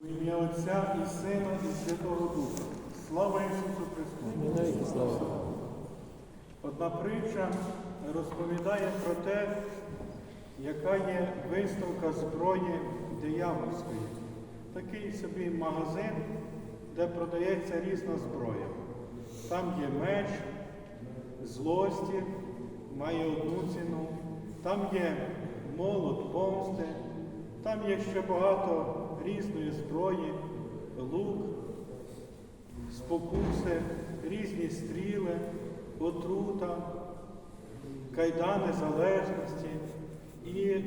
В ім'я Отця і Сина, і Святого Духа. Слава Ісусу Христу! Одна притча розповідає про те, яка є виставка зброї диявольської. Такий собі магазин, де продається різна зброя. Там є меч, злості, має одну ціну, там є молот помсти, там є ще багато різної зброї, лук, спокуси, різні стріли, отрута, кайдани залежності і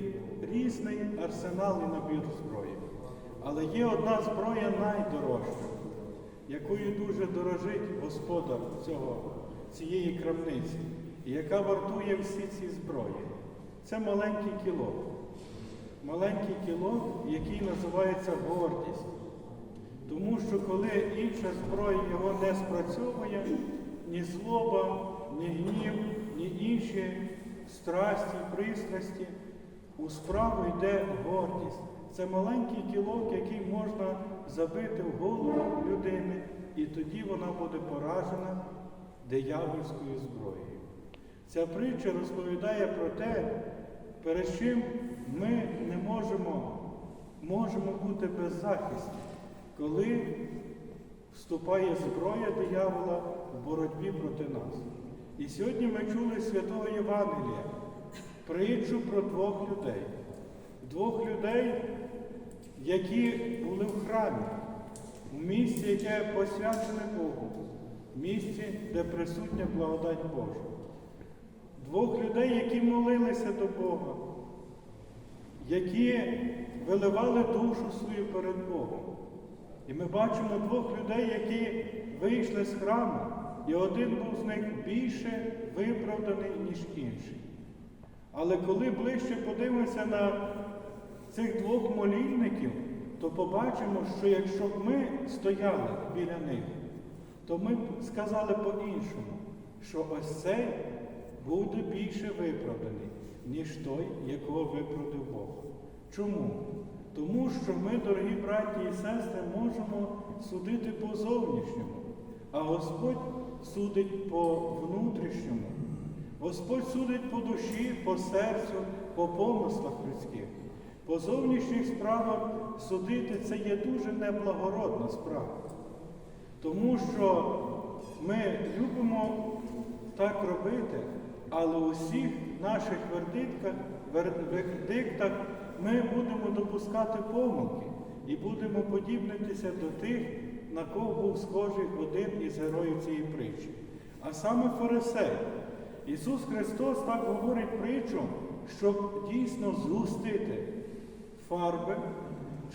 різний арсенал і набір зброї. Але є одна зброя найдорожча, якою дуже дорожить господар цього, цієї крамниці, яка вартує всі ці зброї. Це маленький кілок. Маленький кілок, який називається гордість. Тому що коли інша зброя його не спрацьовує, ні злоба, ні гнів, ні інші страсті, пристрасті, у справу йде гордість. Це маленький кілок, який можна забити в голову людини, і тоді вона буде поражена диявольською зброєю. Ця притча розповідає про те, перед чим ми не можемо, можемо бути беззахисні, коли вступає зброя диявола в боротьбі проти нас. І сьогодні ми чули святого Євангелія, притчу про двох людей. Двох людей, які були в храмі, в місці, яке посвячене Богу, в місці, де присутня благодать Божа. Двох людей, які молилися до Бога, які виливали душу свою перед Богом. І ми бачимо двох людей, які вийшли з храму, і один був з них більше виправданий, ніж інший. Але коли ближче подивимося на цих двох молільників, то побачимо, що якщо б ми стояли біля них, то ми б сказали по-іншому, що ось цей буде більше виправданий, ніж той, якого виправдав Бог. Чому? Тому що ми, дорогі браті і сестри, можемо судити по зовнішньому, а Господь судить по внутрішньому. Господь судить по душі, по серцю, по помислах людських. По зовнішніх справах судити це є дуже неблагородна справа. Тому що ми любимо так робити, але у всіх наших вердиктах, вердиктах ми будемо допускати помилки і будемо подібнитися до тих, на кого був схожий один із героїв цієї притчі. А саме фарисей. Ісус Христос так говорить притчу, щоб дійсно згустити фарби,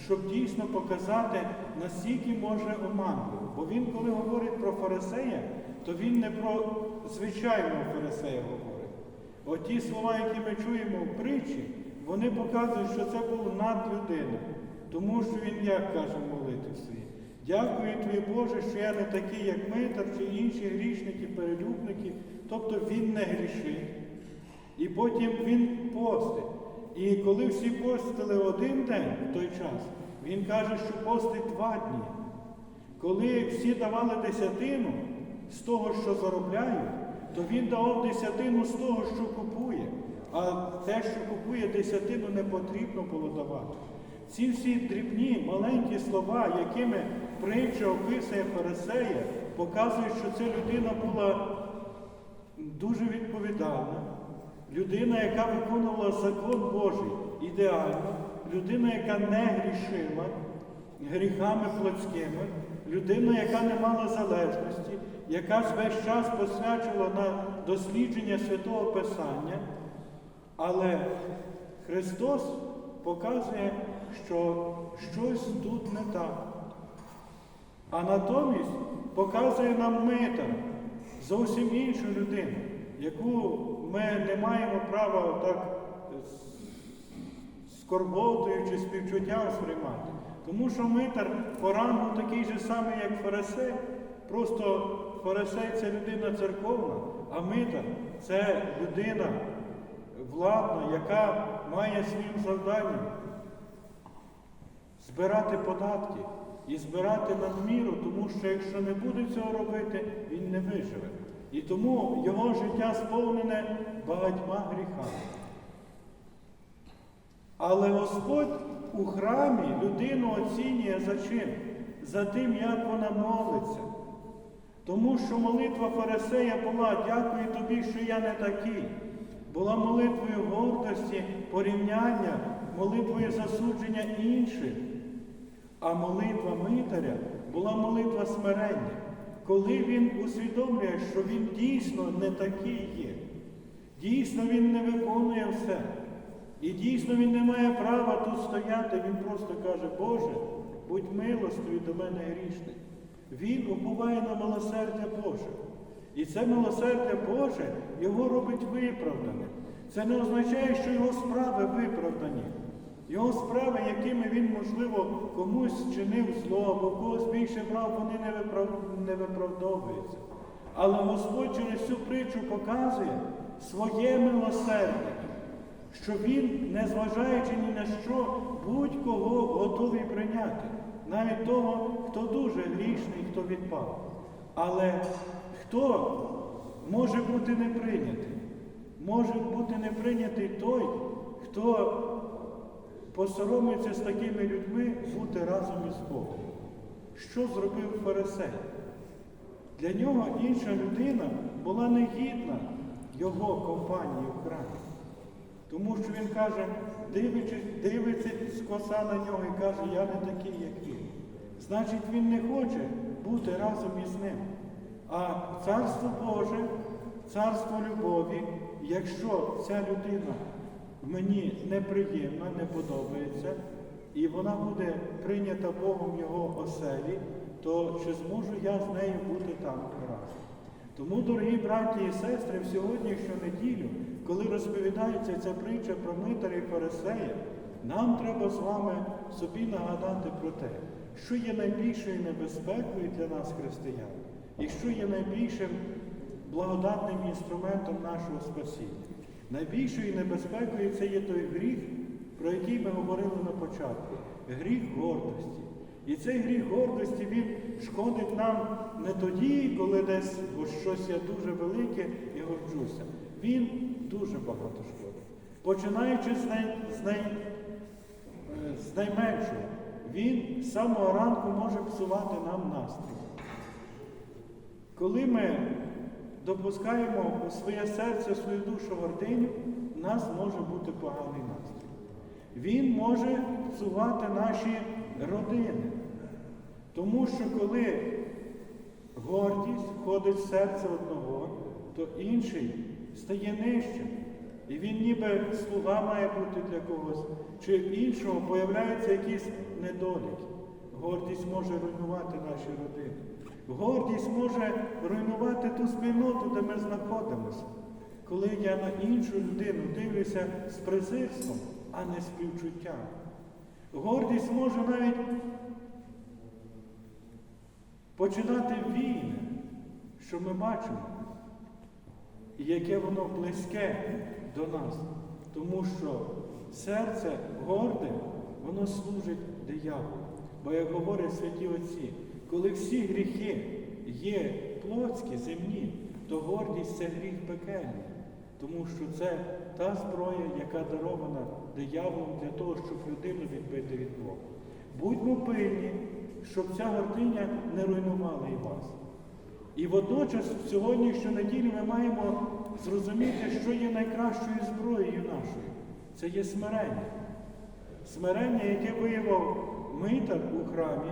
щоб дійсно показати, наскільки може оманливо. Бо Він, коли говорить про фарисея, то він не про звичайного фарисея. Оті слова, які ми чуємо в притчі, вони показують, що це був надлюдина. Тому що він як каже в молитві своїй. Дякую тобі, Боже, що я не такий, як Митар чи інші грішники, перелюбники. Тобто він не грішить. І потім він постить. І коли всі постили один день в той час, він каже, що постить два дні. Коли всі давали десятину з того, що заробляють, то він давав десятину з того, що купує. А те, що купує десятину, не потрібно було давати. Ці всі дрібні, маленькі слова, якими притча описує Фарисея, показують, що ця людина була дуже відповідальна, людина, яка виконувала закон Божий ідеально, людина, яка не грішила гріхами плотськими, людина, яка не мала залежності, яка весь час посвячувала на дослідження святого Писання. Але Христос показує, що щось тут не так. А натомість показує нам мита зовсім іншу людину, яку ми не маємо права так скорботою чи співчуттям сприймати. Тому що митар по рангу такий же самий, як фарисей. Просто фарисей це людина церковна, а митар це людина владна, яка має своїм завданням збирати податки і збирати надміру, тому що якщо не буде цього робити, він не виживе. І тому його життя сповнене багатьма гріхами. Але Господь у храмі людину оцінює за чим? За тим, як вона молиться. Тому що молитва Фарисея була, дякую тобі, що я не такий. Була молитвою гордості, порівняння, молитвою засудження інших. А молитва Митаря була молитва смирення, коли він усвідомлює, що він дійсно не такий є. Дійсно, він не виконує все. І дійсно він не має права тут стояти, він просто каже, Боже, будь милостивий до мене грішний. Він уповає на милосердя Боже. І це милосердя Боже його робить виправданим. Це не означає, що його справи виправдані. Його справи, якими він, можливо, комусь чинив зло, або когось більше брав, вони не, виправ... не виправдовуються. Але Господь через цю притчу показує своє милосердя, що Він, незважаючи ні на що, будь-кого готовий прийняти, навіть того, хто дуже грішний, хто відпав. Але хто може бути не прийнятий? Може бути не прийнятий той, хто посоромиться з такими людьми бути разом із Богом. Що зробив Фарисей? Для нього інша людина була негідна його компанії в храмі. Тому що він каже, дивиться, дивиться скоса на нього і каже, я не такий, як він. Значить, він не хоче бути разом із ним. А царство Боже, царство любові, якщо ця людина мені неприємна, не подобається, і вона буде прийнята Богом його оселі, то чи зможу я з нею бути там разом? Тому, дорогі браті і сестри, в сьогоднішню неділю, коли розповідається ця притча про Митаря і Фарисея, нам треба з вами собі нагадати про те, що є найбільшою небезпекою для нас, християн, і що є найбільшим благодатним інструментом нашого спасіння. Найбільшою небезпекою це є той гріх, про який ми говорили на початку гріх гордості. І цей гріх гордості він шкодить нам не тоді, коли десь ось щось я дуже велике і горджуся. Він дуже багато шкодить. Починаючи з, най, з, най, з найменшого, він з самого ранку може псувати нам настрій. Коли ми допускаємо у своє серце, свою душу гординю, у нас може бути поганий настрій. Він може псувати наші родини. Тому що коли гордість входить в серце одного, то інший стає нижчим. І він ніби слуга має бути для когось, чи іншого появляються якісь недоліки. Гордість може руйнувати наші родини. Гордість може руйнувати ту спільноту, де ми знаходимося. Коли я на іншу людину дивлюся з презирством, а не співчуттям. Гордість може навіть починати війни, що ми бачимо, і яке воно близьке до нас. Тому що серце горде, воно служить дияволу. Бо, як говорять святі Отці, коли всі гріхи є плотські, земні, то гордість це гріх пекельний. Тому що це та зброя, яка дарована дияволом для того, щоб людину відбити від Бога. Будьмо пильні, щоб ця гординя не руйнувала і вас. І водночас в сьогоднішню неділю ми маємо зрозуміти, що є найкращою зброєю нашою. Це є смирення. Смирення, яке виявив Митар у храмі,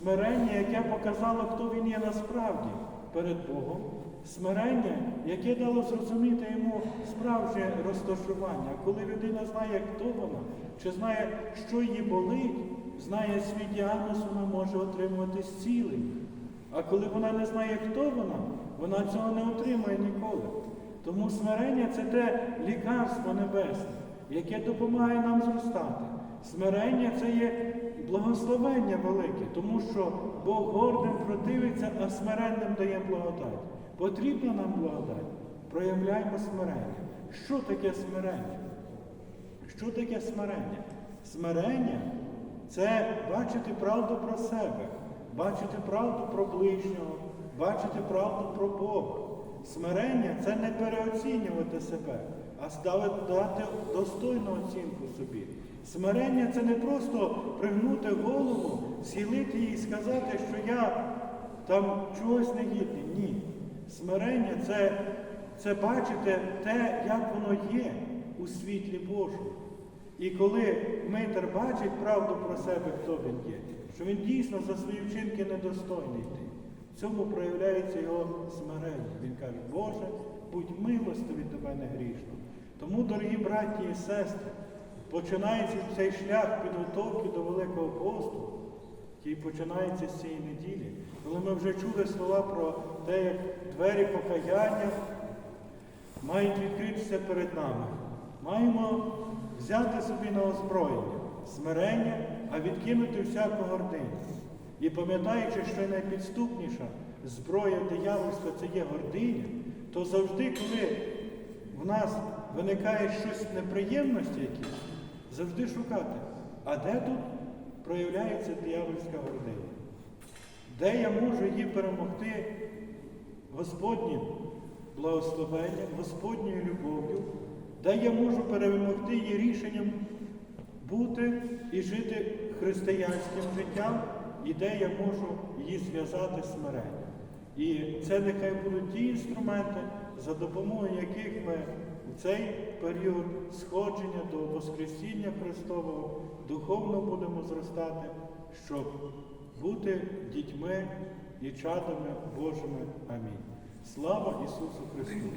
смирення, яке показало, хто він є насправді перед Богом, смирення, яке дало зрозуміти йому справжнє розташування. Коли людина знає, хто вона, чи знає, що її болить, знає свій діагноз, вона може отримувати зцілення. А коли вона не знає, хто вона, вона цього не отримає ніколи. Тому смирення це те лікарство небесне, яке допомагає нам зростати. Смирення це є благословення велике, тому що Бог гордим противиться, а смиренним дає благодать. Потрібна нам благодать. Проявляємо смирення. Що таке смирення? Що таке смирення? Смирення це бачити правду про себе, бачити правду про ближнього, бачити правду про Бога. Смирення це не переоцінювати себе, а дати достойну оцінку собі. Смирення це не просто пригнути голову, схилити її і сказати, що я там чогось не гідний. Ні. Смирення це, це бачити те, як воно є у світлі Божому. І коли Митер бачить правду про себе, хто він є, що він дійсно за свої вчинки недостойний йти. В цьому проявляється його смирення. Він каже, Боже, будь милостивий до мене грішно. Тому, дорогі браті і сестри, починається цей шлях підготовки до Великого посту, який починається з цієї неділі, коли ми вже чули слова про те, як двері покаяння мають відкритися перед нами. Маємо взяти собі на озброєння, смирення, а відкинути всяку гординю. І пам'ятаючи, що найпідступніша зброя диявольства це є гординя, то завжди, коли в нас виникає щось неприємності якісь, завжди шукати, а де тут проявляється диявольська гординя? Де я можу її перемогти Господнім благословенням, Господньою любов'ю, де я можу перемогти її рішенням бути і жити християнським життям, і де я можу її зв'язати смиренням. І це нехай будуть ті інструменти, за допомогою яких ми у цей період сходження до Воскресіння Христового духовно будемо зростати, щоб бути дітьми і чадами Божими. Амінь. Слава Ісусу Христу!